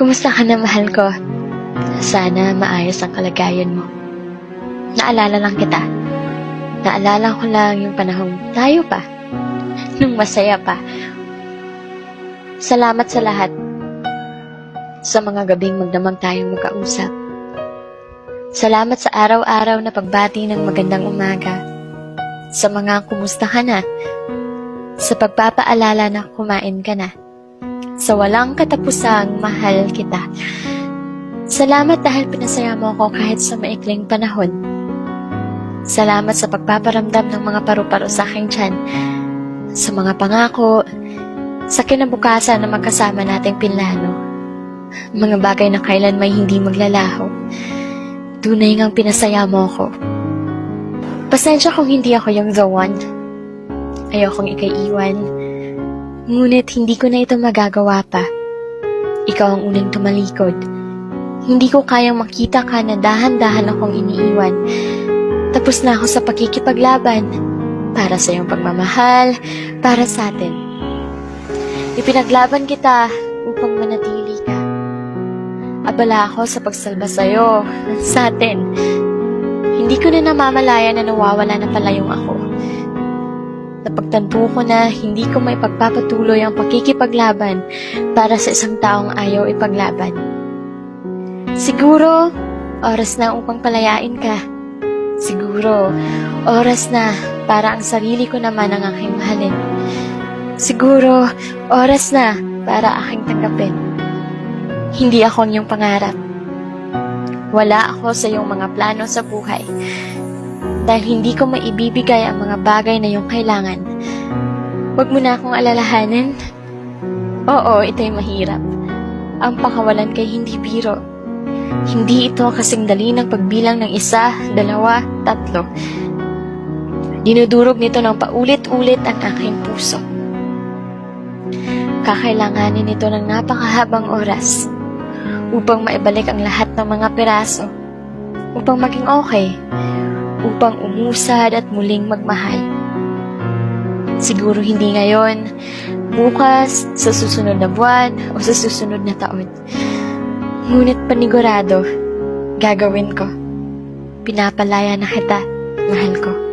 Kumusta ka na, mahal ko? Sana maayos ang kalagayan mo. Naalala lang kita. Naalala ko lang yung panahong tayo pa. Nung masaya pa. Salamat sa lahat. Sa mga gabing magdamag tayong magkausap. Salamat sa araw-araw na pagbati ng magandang umaga. Sa mga kumusta ka na. Sa pagpapaalala na kumain ka na. Sa walang katapusang mahal kita. Salamat dahil pinasaya mo ako kahit sa maikling panahon. Salamat sa pagpaparamdam ng mga paru-paro sa aking tiyan. Sa mga pangako, sa kinabukasan na magkasama nating pinlano. Mga bagay na kailan may hindi maglalaho. Tunay ngang pinasaya mo ako. Pasensya kung hindi ako yung the one. Ayokong ikaiwan. Ngunit hindi ko na ito magagawa pa. Ikaw ang unang tumalikod. Hindi ko kayang makita ka na dahan-dahan akong iniiwan. Tapos na ako sa pakikipaglaban. Para sa iyong pagmamahal, para sa atin. Ipinaglaban kita upang manatili ka. Abala ako sa pagsalba sa'yo, sa atin. Hindi ko na namamalaya na nawawala na pala yung ako. Napagtanto ko na hindi ko may pagpapatuloy ang pakikipaglaban para sa isang taong ayaw ipaglaban. Siguro, oras na upang palayain ka. Siguro, oras na para ang sarili ko naman ang aking mahalin. Siguro, oras na para aking tanggapin. Hindi ako ang iyong pangarap. Wala ako sa iyong mga plano sa buhay. Dahil hindi ko maibibigay ang mga bagay na iyong kailangan. Huwag mo na akong alalahanin. Oo, ito'y mahirap. Ang pakawalan kay hindi biro. Hindi ito kasing dali ng pagbilang ng isa, dalawa, tatlo. Dinudurog nito ng paulit-ulit ang aking puso. Kakailanganin nito ng napakahabang oras upang maibalik ang lahat ng mga piraso, upang maging okay, upang umusad at muling magmahal. Siguro hindi ngayon, bukas, sa susunod na buwan, o sa susunod na taon. Ngunit panigurado, gagawin ko. Pinapalaya na kita, mahal ko.